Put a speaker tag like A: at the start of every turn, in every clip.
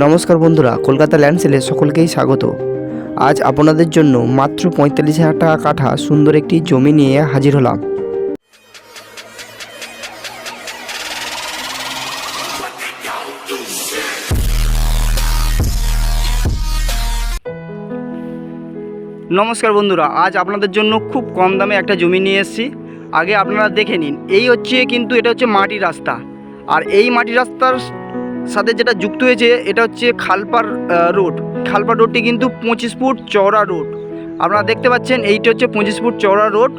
A: নমস্কার বন্ধুরা, কলকাতা ল্যান্ড সেলে সকলকেই স্বাগত। আজ আপনাদের জন্য মাত্র পঁয়তাল্লিশ হাজার টাকা কাঠা সুন্দর একটি জমি নিয়ে হাজির হলাম। নমস্কার বন্ধুরা, আজ আপনাদের জন্য খুব কম দামে একটা জমি নিয়ে এসেছি। আগে আপনারা দেখে নিন, এই হচ্ছে কিন্তু এটা হচ্ছে মাটির রাস্তা। আর এই মাটির রাস্তার সাথে যেটা যুক্ত হয়েছে, এটা হচ্ছে খালপার রোড। খালপার রোডটি কিন্তু পঁচিশ ফুট চওড়া রোড। আপনারা দেখতে পাচ্ছেন, এইটা হচ্ছে পঁচিশ ফুট চওড়া রোড।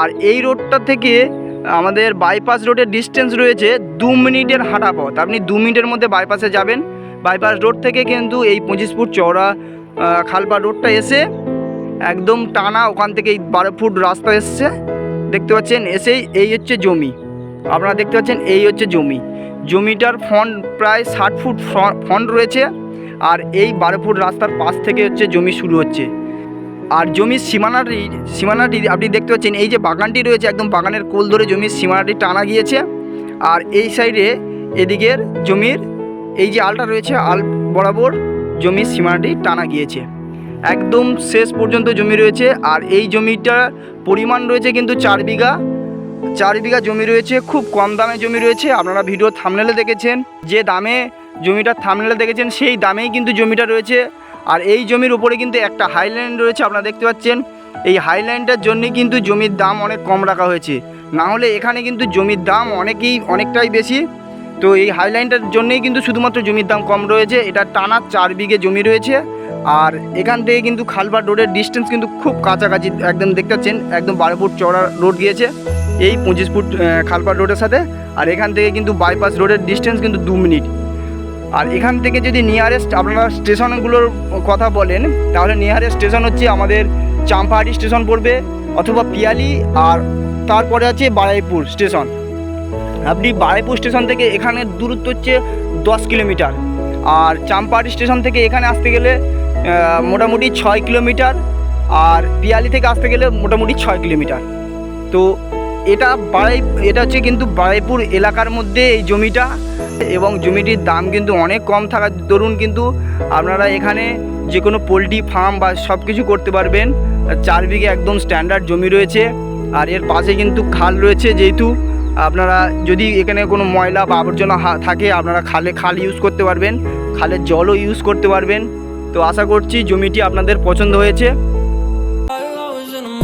A: আর এই রোডটা থেকে আমাদের বাইপাস রোডের ডিস্টেন্স রয়েছে দু মিনিটের হাঁটা পথ। আপনি দু মিনিটের মধ্যে বাইপাসে যাবেন। বাইপাস রোড থেকে কিন্তু এই পঁচিশ ফুট চওড়া খালপার রোডটা এসে একদম টানা ওখান থেকে এই বারো ফুট রাস্তা এসছে। দেখতে পাচ্ছেন, এসেই এই হচ্ছে জমি। আপনারা দেখতে পাচ্ছেন, এই হচ্ছে জমি। জমিটার ফন্ট প্রায় ষাট ফুট ফন্ট রয়েছে আর এই বারো ফুট রাস্তার পাশ থেকে হচ্ছে জমি শুরু হচ্ছে। আর জমির সীমানাটি সীমানাটি আপনি দেখতে পাচ্ছেন, এই যে বাগানটি রয়েছে একদম বাগানের কোল ধরে জমির সীমানাটি টানা গিয়েছে। আর এই সাইডে এদিকের জমির, এই যে আলটা রয়েছে, আল বরাবর জমির সীমানাটি টানা গিয়েছে। একদম শেষ পর্যন্ত জমি রয়েছে আর এই জমিটার পরিমাণ রয়েছে কিন্তু চার বিঘা। চার বিঘা জমি রয়েছে, খুব কম দামে জমি রয়েছে। আপনারা ভিডিও থামনেলে দেখেছেন, যে দামে জমিটা থামনেলে দেখেছেন, সেই দামেই কিন্তু জমিটা রয়েছে। আর এই জমির উপরে কিন্তু একটা হাইল্যান্ড রয়েছে, আপনারা দেখতে পাচ্ছেন। এই হাইল্যান্ডের জন্যই কিন্তু জমির দাম অনেক কম রাখা হয়েছে। না হলে এখানে কিন্তু জমির দাম অনেকেই, অনেকটাই বেশি। তো এই হাইল্যান্ডের জন্যই কিন্তু শুধুমাত্র জমির দাম কম রয়েছে। এটা টানা চার বিঘে জমি রয়েছে। আর এখান থেকে কিন্তু খালবার রোডের ডিস্টেন্স কিন্তু খুব কাছাকাছি, একদম দেখতে পাচ্ছেন, একদম বারো ফুট চওড়া রোড গিয়েছে। এই পঁচিশ ফুট খালপাড় রোডের সাথে, আর এখান থেকে কিন্তু বাইপাস রোডের ডিস্টেন্স কিন্তু দু মিনিট আর এখান থেকে যদি নিয়ারেস্ট আপনারা স্টেশনগুলোর কথা বলেন, তাহলে নিয়ারেস্ট স্টেশন হচ্ছে আমাদের চাম্পাহাটি স্টেশন পড়বে, অথবা পিয়ালি, আর তারপরে আছে বারাইপুর স্টেশন আপনি বারাইপুর স্টেশন থেকে এখানের দূরত্ব হচ্ছে দশ কিলোমিটার, আর চাম্পাহাটি স্টেশন থেকে এখানে আসতে গেলে মোটামুটি ছয় কিলোমিটার, আর পিয়ালি থেকে আসতে গেলে মোটামুটি ছয় কিলোমিটার। তো এটা বাড়াই এটা হচ্ছে কিন্তু বারাইপুর এলাকার মধ্যে এই জমিটা এবং জমিটির দাম কিন্তু অনেক কম থাকার দরুন কিন্তু আপনারা এখানে যে কোনো পোলট্রি ফার্ম বা সব কিছু করতে পারবেন। চার বিঘে একদম স্ট্যান্ডার্ড জমি রয়েছে। আর এর পাশে কিন্তু খাল রয়েছে যেহেতু। আপনারা যদি এখানে কোনো ময়লা বা আবর্জনা থাকে, আপনারা খালে খাল ইউজ করতে পারবেন। খালের জলও ইউজ করতে পারবেন। তো আশা করছি জমিটি আপনাদের পছন্দ হয়েছে।